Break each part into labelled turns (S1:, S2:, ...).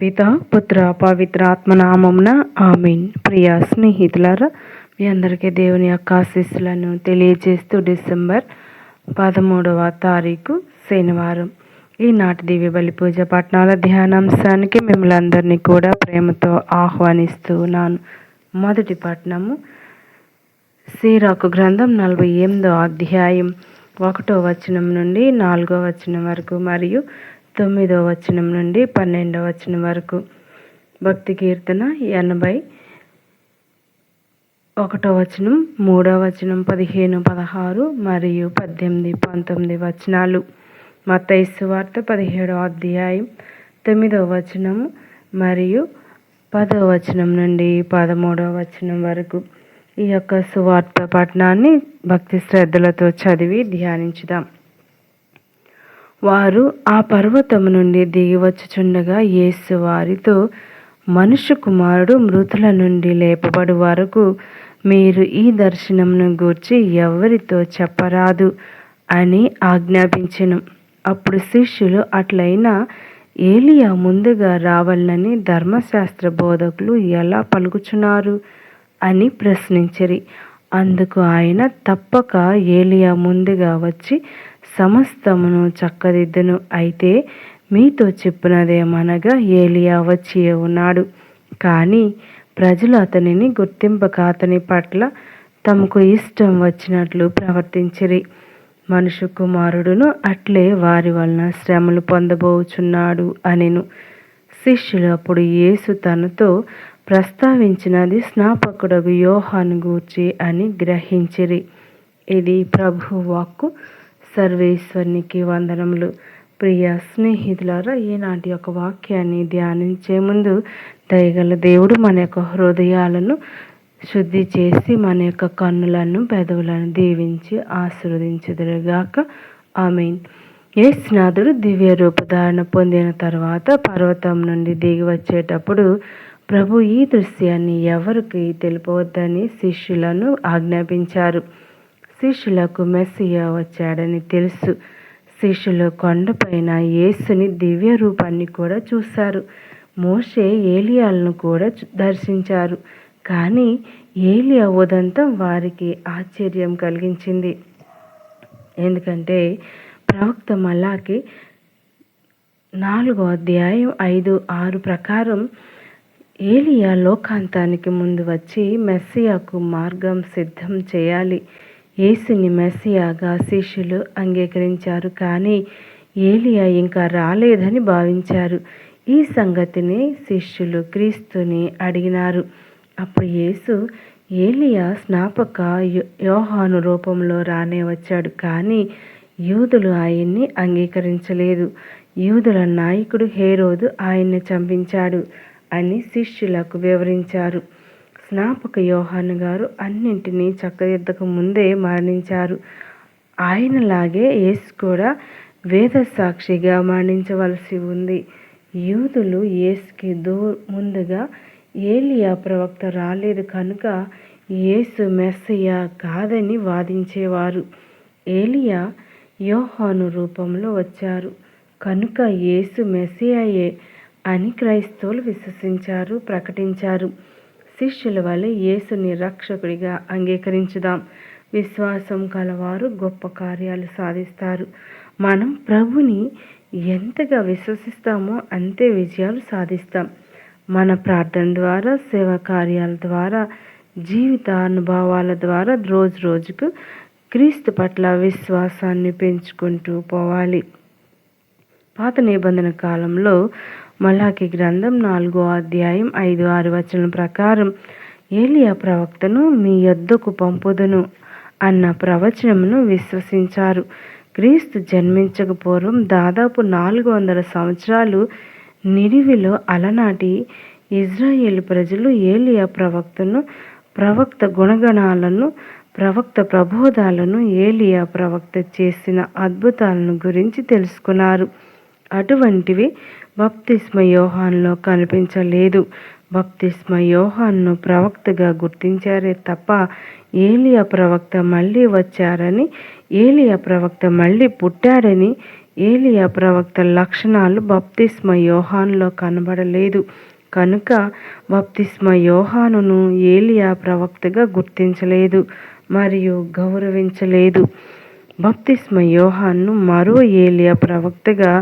S1: పిత పుత్ర పవిత్ర ఆత్మనామంన ఆమెన్. ప్రియ స్నేహితులారా మీ అందరికీ దేవుని యొక్క ఆశీస్సులను తెలియజేస్తూ డిసెంబర్ పదమూడవ తారీఖు శనివారం. ఈనాటి దివ్య బలి పూజ పట్టణాల ధ్యానాంశానికి మిమ్మల్ని అందరినీ కూడా ప్రేమతో ఆహ్వానిస్తూ ఉన్నాను. మొదటి పట్టణము సీరాకు గ్రంథం నలభై ఎనిమిదో అధ్యాయం ఒకటో వచనం నుండి నాలుగో వచనం వరకు మరియు తొమ్మిదో వచనం నుండి పన్నెండవ వచనం వరకు. భక్తి కీర్తన ఎనభై ఒకటో వచనం మూడో వచనం పదిహేను పదహారు మరియు పద్దెనిమిది పంతొమ్మిది వచనాలు. మత్తైసు వార్త పదిహేడో అధ్యాయం తొమ్మిదవ వచనం మరియు పదవ వచనం నుండి పదమూడవ వచనం వరకు. ఈ యొక్క సువార్త పఠనాన్ని భక్తి శ్రద్ధలతో చదివి ధ్యానించుదాం. వారు ఆ పర్వతము నుండి దిగివచ్చుచుండగా యేసు వారితో మనుష్య కుమారుడు మృతుల నుండి లేపబడు వరకు మీరు ఈ దర్శనమును గూర్చి ఎవరితో చెప్పరాదు అని ఆజ్ఞాపించెను. అప్పుడు శిష్యులు అట్లయినా ఏలియా ముందుగా రావాలని ధర్మశాస్త్ర బోధకులు ఎలా పలుకుచున్నారు? అని ప్రశ్నించరి. అందుకు ఆయన తప్పక ఏలియా ముందుగా వచ్చి సమస్తమును చక్కదిద్దును. అయితే మీతో చెప్పినదేమనగా ఏలియా వచ్చి ఉన్నాడు. కానీ ప్రజలు అతనిని గుర్తింపక అతని పట్ల తమకు ఇష్టం వచ్చినట్లు ప్రవర్తించిరి. మనుషు కుమారుడును అట్లే వారి వలన శ్రమలు పొందబోచున్నాడు అనెను. శిష్యులు అప్పుడు యేసు తనతో ప్రస్తావించినది స్నాపకుడగు యోహాను గూర్చి అని గ్రహించిరి. ఇది ప్రభు వాక్కు సర్వేశ్వరునికి వందనములు. ప్రియ స్నేహితులారా ఈనాటి యొక్క వాక్యాన్ని ధ్యానించే ముందు దయగల దేవుడు మన యొక్క హృదయాలను శుద్ధి చేసి మన యొక్క కన్నులను పెదవులను దీవించి ఆశీర్వదించుదురుగాక. ఆమెన్. స్నాథుడు దివ్య రూపధారణ పొందిన తర్వాత పర్వతం నుండి దిగి వచ్చేటప్పుడు ప్రభు ఈ దృశ్యాన్ని ఎవరికి తెలిపవద్దని శిష్యులను ఆజ్ఞాపించారు. శిష్యులకు మెస్సియా వచ్చాడని తెలుసు. శిష్యులు కొండపైన యేసుని దివ్య రూపాన్ని కూడా చూశారు. మోషే ఏలియాలను కూడా దర్శించారు. కానీ ఏలియా ఉదంతం వారికి ఆశ్చర్యం కలిగించింది. ఎందుకంటే ప్రవక్త మల్లాకి నాలుగో అధ్యాయం ఐదు ఆరు ప్రకారం ఏలియా లోకాంతానికి ముందు వచ్చి మెస్సియాకు మార్గం సిద్ధం చేయాలి. యేసుని మెస్సియాగా శిష్యులు అంగీకరించారు. కానీ ఏలియా ఇంకా రాలేదని భావించారు. ఈ సంగతిని శిష్యులు క్రీస్తుని అడిగినారు. అప్పుడు యేసు ఏలియా స్నాపక యోహాను రూపంలో రానే వచ్చాడు. కానీ యూదులు ఆయన్ని అంగీకరించలేదు. యూదుల నాయకుడు హేరోదు ఆయన్ని చంపించాడు అని శిష్యులకు వివరించారు. స్నాపక యోహాను గారు అన్నింటినీ చక్కదిద్దక ముందే మరణించారు. ఆయనలాగే యేసు కూడా వేద సాక్షిగా మరణించవలసి ఉంది. యూదులు యేసుకి దూ ముందుగా ఏలియా ప్రవక్త రాలేదు కనుక యేసు మెస్సయ్య కాదని వాదించేవారు. ఏలియా యోహాను రూపంలో వచ్చారు. కనుక యేసు మెస్సియాయే అని క్రైస్తవులు విశ్వసించారు ప్రకటించారు. శిష్యుల వల్ల యేసుని రక్షకుడిగా అంగీకరించుదాం. విశ్వాసం కలవారు గొప్ప కార్యాలు సాధిస్తారు. మనం ప్రభుని ఎంతగా విశ్వసిస్తామో అంతే విజయాలు సాధిస్తాం. మన ప్రార్థన ద్వారా సేవా కార్యాల ద్వారా జీవిత అనుభవాల ద్వారా రోజు రోజుకు క్రీస్తు పట్ల విశ్వాసాన్ని పెంచుకుంటూ పోవాలి. పాత నిబంధన కాలంలో మలాకి గ్రంథం నాలుగో అధ్యాయం ఐదు ఆరు వచనం ప్రకారం ఏలియా ప్రవక్తను మీ యొద్దకు పంపుదును అన్న ప్రవచనమును విశ్వసించారు. క్రీస్తు జన్మించక పూర్వం దాదాపు నాలుగు వందల సంవత్సరాలు నిడివిలో అలనాటి ఇజ్రాయేల్ ప్రజలు ఏలియా ప్రవక్తను ప్రవక్త గుణగణాలను ప్రవక్త ప్రబోధాలను ఏలియా ప్రవక్త చేసిన అద్భుతాలను గురించి తెలుసుకున్నారు. అటువంటివి బప్తిస్మ యోహాన్లో కనిపించలేదు. బప్తిస్మ యోహాన్ను ప్రవక్తగా గుర్తించారే తప్ప ఏలియా ప్రవక్త మళ్ళీ వచ్చారని ఏలియా ప్రవక్త మళ్ళీ పుట్టాడని ఏలియా ప్రవక్త లక్షణాలు బప్తిస్మ యోహాన్లో కనబడలేదు. కనుక బప్తిస్మ యోహానును ఏలియా ప్రవక్తగా గుర్తించలేదు మరియు గౌరవించలేదు. బప్తిస్మ యోహాన్ను మరో ఏలియా ప్రవక్తగా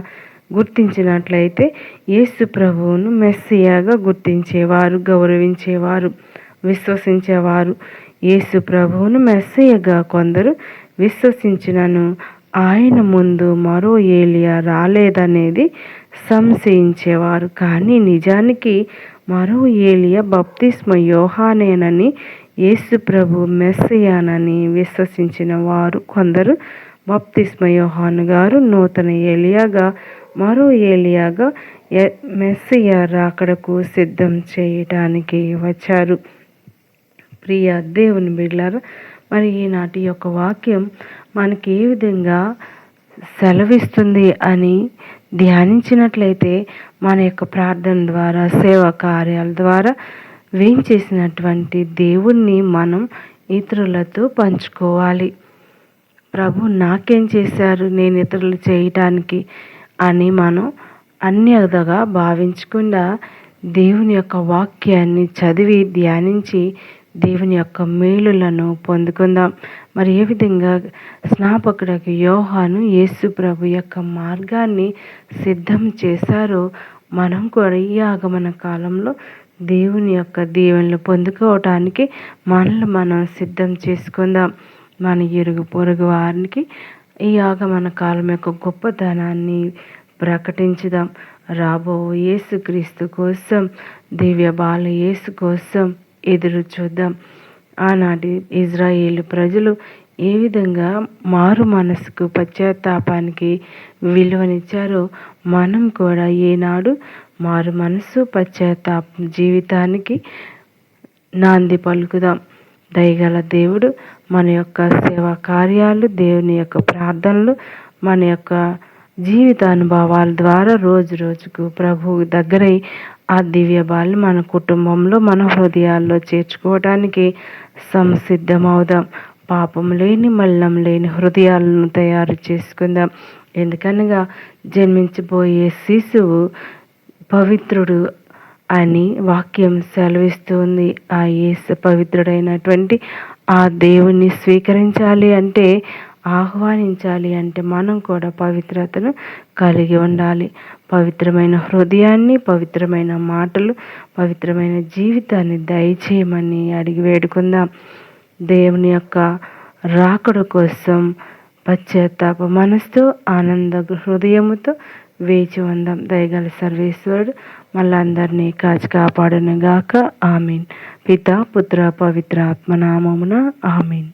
S1: గుర్తించినట్లయితే యేసు ప్రభువును మెస్సియాగా గుర్తించేవారు గౌరవించేవారు విశ్వసించేవారు. యేసు ప్రభువును మెస్సయ్యగా కొందరు విశ్వసించినను. ఆయన ముందు మరో ఏలియా రాలేదనేది సంశయించేవారు. కానీ నిజానికి మరో ఏలియా బప్తిస్మ యోహానేనని యేసు ప్రభు మెస్సయానని విశ్వసించిన వారు కొందరు బప్తిస్మ యోహాను గారు నూతన ఏలియాగా మరో ఏలియాగా మెస్సియ రాకడకు సిద్ధం చేయటానికి వచ్చారు. ప్రియ దేవుని బిడ్లారా మరి ఈనాటి యొక్క వాక్యం మనకి ఏ విధంగా సెలవిస్తుంది అని ధ్యానించినట్లయితే మన యొక్క ప్రార్థన ద్వారా సేవా కార్యాల ద్వారా వేయించేసినటువంటి దేవుణ్ణి మనం ఇతరులతో పంచుకోవాలి. ప్రభు నాకేం చేశారు? నేను ఇతరులు చేయటానికి అని మనం అన్యదగా భావించకుండా దేవుని యొక్క వాక్యాన్ని చదివి ధ్యానించి దేవుని యొక్క మేలులను పొందుకుందాం. మరి ఏ విధంగా స్నాపకుడికి యోహాను యేసు ప్రభు యొక్క మార్గాన్ని సిద్ధం చేశారో మనం కూడా ఈ ఆగమన కాలంలో దేవుని యొక్క దీవెనలు పొందుకోవటానికి మనల్ని మనం సిద్ధం చేసుకుందాం. మన ఇరుగు పొరుగు వారికి ఈ ఆగమన కాలం యొక్క గొప్పతనాన్ని ప్రకటించుదాం. రాబో యేసుక్రీస్తు కోసం దివ్య బాల యేసు కోసం ఎదురు చూద్దాం. ఆనాటి ఇజ్రాయేల్ ప్రజలు ఏ విధంగా మారు మనసుకు పశ్చాత్తాపానికి విలువనిచ్చారో మనం కూడా ఏనాడు మారు మనసు పశ్చాత్తాప జీవితానికి నాంది పలుకుదాం. దయగల దేవుడు మన యొక్క సేవా కార్యాలు దేవుని యొక్క ప్రార్థనలు మన యొక్క జీవితానుభవాల ద్వారా రోజు రోజుకు ప్రభు దగ్గరై ఆ దివ్య బాలు మన కుటుంబంలో మన హృదయాల్లో చేర్చుకోవడానికి సంసిద్ధమవుదాం. పాపం లేని మల్లం లేని హృదయాలను తయారు చేసుకుందాం. ఎందుకనగా జన్మించబోయే శిశువు పవిత్రుడు అని వాక్యం సెలవిస్తుంది. ఆ యేసు పవిత్రుడైనటువంటి ఆ దేవుణ్ణి స్వీకరించాలి అంటే ఆహ్వానించాలి అంటే మనం కూడా పవిత్రతను కలిగి ఉండాలి. పవిత్రమైన హృదయాన్ని పవిత్రమైన మాటలు పవిత్రమైన జీవితాన్ని దయచేయమని అడిగి వేడుకుందాం. దేవుని యొక్క రాకడ కోసం పశ్చాత్తాప మనసుతో ఆనంద హృదయముతో వేచి ఉందాం. దయగల సర్వేశ్వరుడు మళ్ళీ అందరినీ కాచి కాపాడునుగాక. ఆమెన్. పిత పుత్ర పవిత్ర ఆత్మనామమున ఆమెన్.